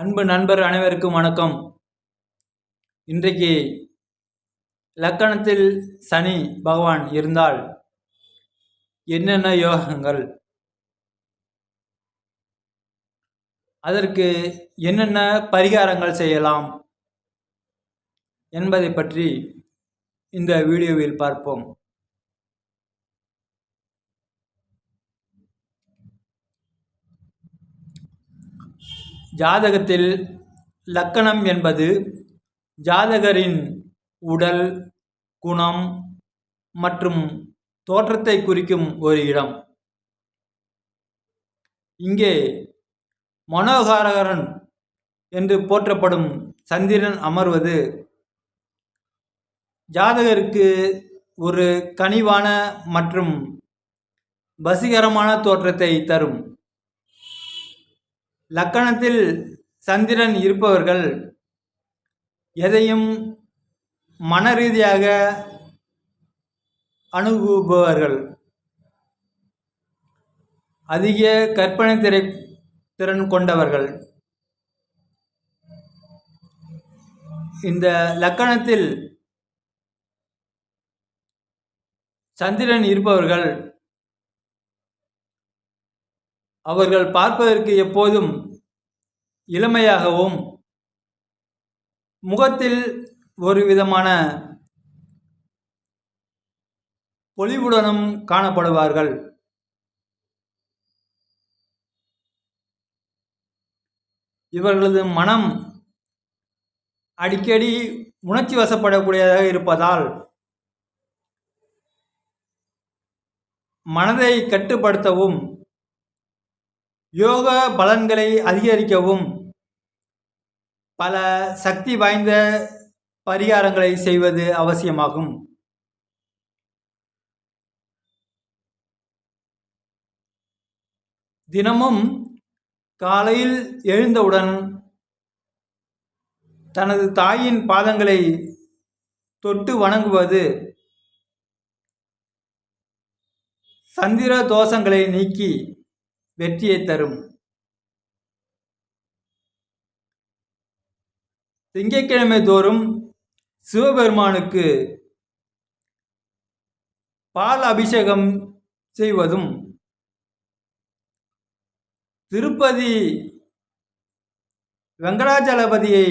அன்பு நண்பர் அனைவருக்கும் வணக்கம். இன்றைக்கு லக்கணத்தில் சனி பகவான் இருந்தால் என்னென்ன யோகங்கள்? அதற்கு என்னென்ன பரிகாரங்கள் செய்யலாம்? என்பதை பற்றி இந்த வீடியோவில் பார்ப்போம். ஜாதகத்தில் லக்கணம் என்பது ஜாதகரின் உடல் குணம் மற்றும் தோற்றத்தை குறிக்கும் ஒரு இடம். இங்கே மனோகாரகரன் என்று போற்றப்படும் சந்திரன் அமர்வது ஜாதகருக்கு ஒரு கனிவான மற்றும் வசீகரமான தோற்றத்தை தரும். லக்கணத்தில் சந்திரன் இருப்பவர்கள் எதையும் மன ரீதியாக அணுகுபவர்கள். அதிக கற்பனை திரை திறன் கொண்டவர்கள். இந்த லக்கணத்தில் சந்திரன் இருப்பவர்கள் அவர்கள் பார்ப்பதற்கு எப்போதும் இளமையாகவும் முகத்தில் ஒரு விதமான பொலிவுடனும் காணப்படுவார்கள். இவர்களது மனம் அடிக்கடி உணர்ச்சி வசப்படக்கூடியதாக இருப்பதால் மனதை கட்டுப்படுத்தவும் யோக பலன்களை அதிகரிக்கவும். பல சக்தி வாய்ந்த பரிகாரங்களை செய்வது அவசியமாகும். தினமும் காலையில் எழுந்தவுடன் தனது தாயின் பாதங்களை தொட்டு வணங்குவது சந்திர தோஷங்களை நீக்கி வெற்றியை தரும். திங்கட்கிழமை தோறும் சிவபெருமானுக்கு பால் அபிஷேகம் செய்வதும் திருப்பதி வெங்கடாச்சலபதியை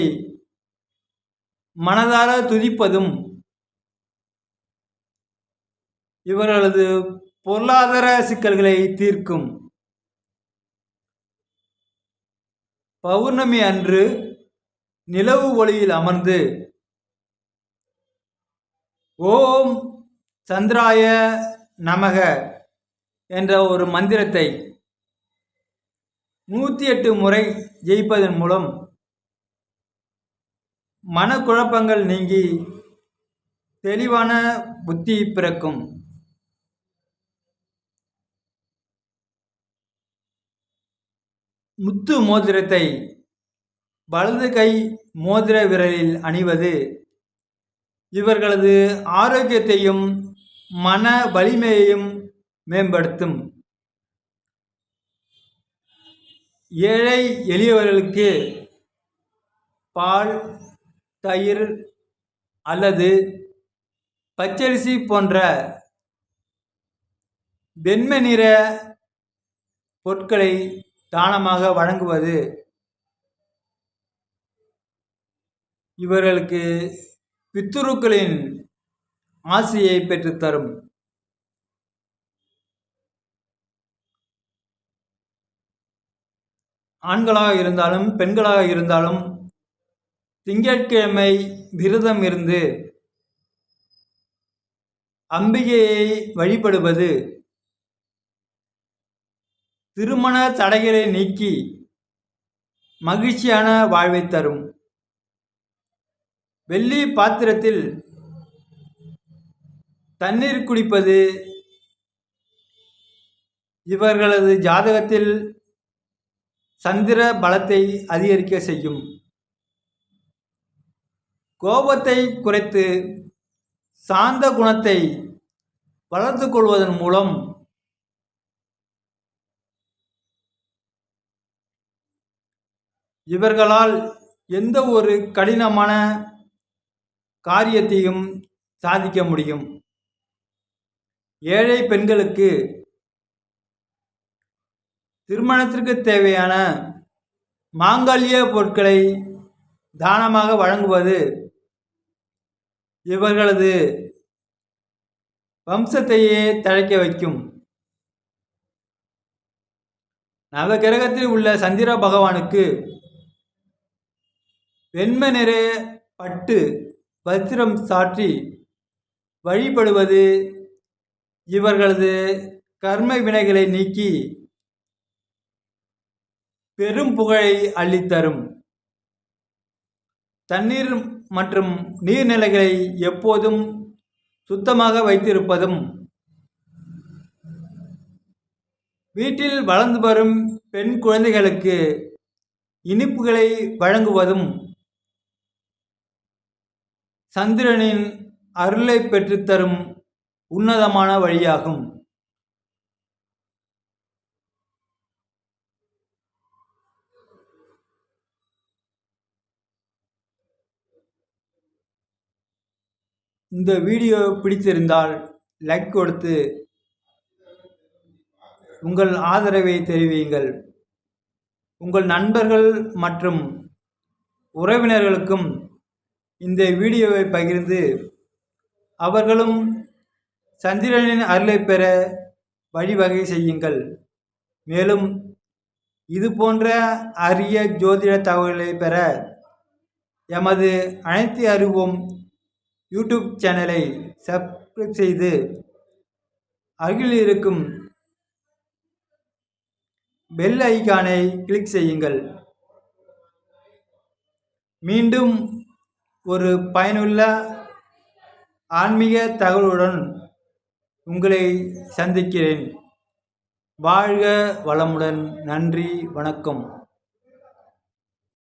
மனதார துதிப்பதும் இவர்களது பொருளாதார சிக்கல்களை தீர்க்கும். பௌர்ணமி அன்று நிலவு ஒளியில் அமர்ந்து ஓம் சந்திராய நமக என்ற ஒரு மந்திரத்தை நூற்றி எட்டு முறை ஜெயிப்பதன் மூலம் மனக்குழப்பங்கள் நீங்கி தெளிவான புத்தி பிறக்கும். முத்து மோதிரத்தை வலது கை மோதிர விரலில் அணிவது. இவர்களது ஆரோக்கியத்தையும் மன வலிமையையும் மேம்படுத்தும். ஏழை எளியவர்களுக்கு பால் தயிர் அல்லது பச்சரிசி போன்ற வெண்மை நிற பொருட்களை தானமாக வழங்குவது? இவர்களுக்கு பித்துருக்களின் ஆசையை பெற்றுத்தரும் ஆண்களாக இருந்தாலும் பெண்களாக இருந்தாலும் திங்கட்கிழமை விரதம் இருந்து அம்பிகையை வழிபடுவது திருமண தடைகளை நீக்கி மகிழ்ச்சியான வாழ்வை தரும். வெள்ளி பாத்திரத்தில் தண்ணீர் குடிப்பது இவர்களது ஜாதகத்தில் சந்திர பலத்தை அதிகரிக்க செய்யும். கோபத்தை குறைத்து சாந்த குணத்தை வளர்த்து கொள்வதன் மூலம் இவர்களால் எந்த ஒரு கடினமான காரியத்தையும் சாதிக்க முடியும். ஏழை பெண்களுக்கு திருமணத்திற்கு தேவையான மாங்கல்ய பொருட்களை தானமாக வழங்குவது இவர்களது வம்சத்தையே தழைக்க வைக்கும். நவகிரகத்தில் உள்ள சந்திர பகவானுக்கு வெண்ம நிற பட்டு வஸ்திரம் சாற்றி வழிபடுவது இவர்களது கர்ம வினைகளை நீக்கி பெரும் புகழை அள்ளித்தரும். தண்ணீர் மற்றும் நீர்நிலைகளை எப்போதும் சுத்தமாக வைத்திருப்பதும் வீட்டில் வளர்ந்து வரும் பெண் குழந்தைகளுக்கு இனிப்புகளை வழங்குவதும் சந்திரனின் அருளை பெற்றுத்தரும் உன்னதமான வழியாகும். இந்த வீடியோ பிடித்திருந்தால் லைக் கொடுத்து உங்கள் ஆதரவை தெரிவியுங்கள். உங்கள் நண்பர்கள் மற்றும் உறவினர்களுக்கும் இந்த வீடியோவை பகிர்ந்து அவர்களும் சந்திரனின் அருளை பெற வழிவகை செய்யுங்கள். மேலும் இது போன்ற அரிய ஜோதிட தகவல்களை பெற எமது அனைத்து அறிவோம் யூடியூப் சேனலை சப்ஸ்கிரைப் செய்து அருகில் இருக்கும் பெல் ஐக்கானை கிளிக் செய்யுங்கள். மீண்டும் ஒரு பயனுள்ள ஆன்மீக தகவலுடன் உங்களை சந்திக்கிறேன். வாழ்க வளமுடன். நன்றி. வணக்கம்.